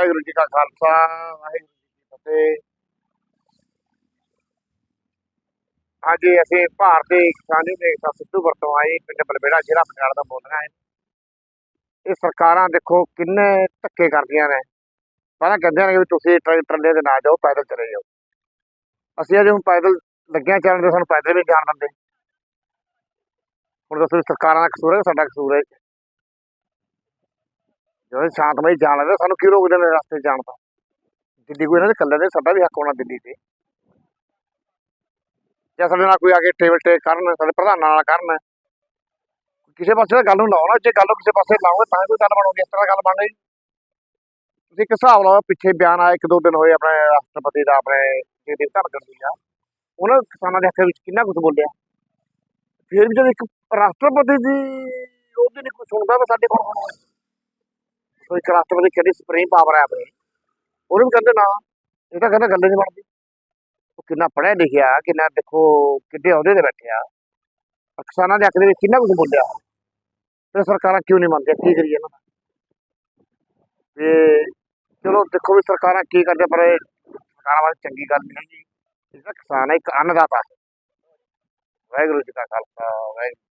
ਵਾਹਿਗੁਰੂ ਜੀ ਕਾ ਖਾਲਸਾ, ਵਾਹਿਗੁਰੂ ਜੀ ਕੀ ਫਤਿਹ। ਅੱਜ ਅਸੀਂ ਭਾਰਤੀ ਕਿਸਾਨ ਯੂਨੀਅਨ ਏਕਤਾ ਸਿੱਧੂ ਵਰਤੋਂ ਆਏ ਪਿੰਡ ਬਲਬੇੜਾ ਜ਼ਿਲ੍ਹਾ ਪਟਿਆਲਾ ਦਾ ਬੋਲ ਰਿਹਾ ਹਾਂ। ਇਹ ਸਰਕਾਰਾਂ ਦੇਖੋ ਕਿੰਨੇ ਧੱਕੇ ਕਰਦੀਆਂ ਨੇ। ਪਹਿਲਾਂ ਕਹਿੰਦੇ ਨੇ ਵੀ ਤੁਸੀਂ ਟਰੈਕਟਰ ਦੇ ਨਾ ਜਾਓ, ਪੈਦਲ ਚਲੇ ਜਾਓ। ਅਸੀਂ ਅਜੇ ਹੁਣ ਪੈਦਲ ਲੱਗਿਆ ਚੱਲਣ ਦੇ, ਸਾਨੂੰ ਪੈਦਲ ਵੀ ਜਾਣ ਦਿੰਦੇ। ਹੁਣ ਦੱਸੋ ਸਰਕਾਰਾਂ ਦਾ ਕਸੂਰ ਹੈ ਸਾਡਾ ਕਸੂਰ ਹੈ। ਜਦੋਂ ਇਹ ਸ਼ਾਂਤਮਈ ਜਾਣ ਲੱਗਦਾ ਸਾਨੂੰ ਕੀ ਰੋਕਦੇ ਨੇ ਰਸਤੇ ਜਾਣ ਤੋਂ? ਦਿੱਲੀ ਕੋਈ ਇਹਨਾਂ ਦੇ ਇਕੱਲੇ ਦੇ ਸਾਡਾ ਵੀ ਹੱਕ ਹੋਣਾ ਦਿੱਲੀ ਤੇ। ਜਾਂ ਸਾਡੇ ਨਾਲ ਕੋਈ ਆ ਕੇ ਟੇਬਲ ਤੇ ਕਰਨ, ਸਾਡੇ ਪ੍ਰਧਾਨਾਂ ਨਾਲ ਕਰਨ। ਕਿਸੇ ਪਾਸੇ ਤਾਂ ਗੱਲ ਨੂੰ ਲਾਓ ਜੇ ਗੱਲ ਕਿਸੇ ਪਾਸੇ ਲਾਓਗੇ ਤਾਂ ਕੋਈ ਗੱਲ ਬਣੂਗੀ, ਇਸ ਤਰ੍ਹਾਂ ਗੱਲ ਬਣ ਰਹੀ ਤੁਸੀਂ ਇੱਕ ਹਿਸਾਬ ਲਾਓ, ਪਿੱਛੇ ਬਿਆਨ ਆਇਆ ਇੱਕ ਦੋ ਦਿਨ ਹੋਏ ਆਪਣੇ ਰਾਸ਼ਟਰਪਤੀ ਦਾ, ਆਪਣੇ ਜਿਹੜੇ ਧਰਗੜ ਦੀ ਆ, ਉਹਨਾਂ ਕਿਸਾਨਾਂ ਦੇ ਹੱਕ ਵਿੱਚ ਕਿੰਨਾ ਕੁਝ ਬੋਲਿਆ। ਫਿਰ ਵੀ ਜਦੋਂ ਇੱਕ ਰਾਸ਼ਟਰਪਤੀ ਦੀ ਉਹਦੀ ਨਹੀਂ ਕੋਈ ਸੁਣਦਾ, ਤਾਂ ਸਾਡੇ ਕੋਲ ਹੋਣਾ? ਇੱਕ ਰਾਸ਼ਟਰਪਤੀ ਕਿਹੜੀ ਸੁਪਰੀਮ ਪਾਵਰ ਹੈ ਆਪਣੀ? ਉਹਨੂੰ ਵੀ ਕਹਿੰਦੇ ਨਾ, ਇਹ ਤਾਂ ਕਹਿੰਦਾ ਗੱਲ ਨਹੀਂ ਬਣਦੀ। ਉਹ ਕਿੰਨਾ ਪੜ੍ਹਿਆ ਲਿਖਿਆ, ਕਿੰਨਾ ਦੇਖੋ ਕਿੱਡੇ ਅਹੁਦੇ ਤੇ ਬੈਠਿਆ। ਕਿਸਾਨਾਂ ਦੇ ਹੱਕ ਦੇ ਵਿੱਚ ਕਿੰਨਾ ਕੁਝ ਬੋਲਿਆ। ਤੇ ਸਰਕਾਰਾਂ ਕਿਉਂ ਨਹੀਂ ਮੰਨਦੀਆਂ? ਕੀ ਕਰੀਏ ਇਹਨਾਂ ਦਾ? ਤੇ ਚਲੋ ਦੇਖੋ ਵੀ ਸਰਕਾਰਾਂ ਕੀ ਕਰਦੇ, ਪਰ ਇਹ ਸਰਕਾਰਾਂ ਵਾਸਤੇ ਚੰਗੀ ਗੱਲ ਨਹੀਂ ਜੀ ਇਸ ਦਾ ਕਿਸਾਨ ਇੱਕ ਅੰਨਦਾਤਾ। ਹੈ ਵਾਹਿਗੁਰੂ ਜੀ ਕਾ ਖਾਲਸਾ, ਵਾਹਿਗੁਰੂ।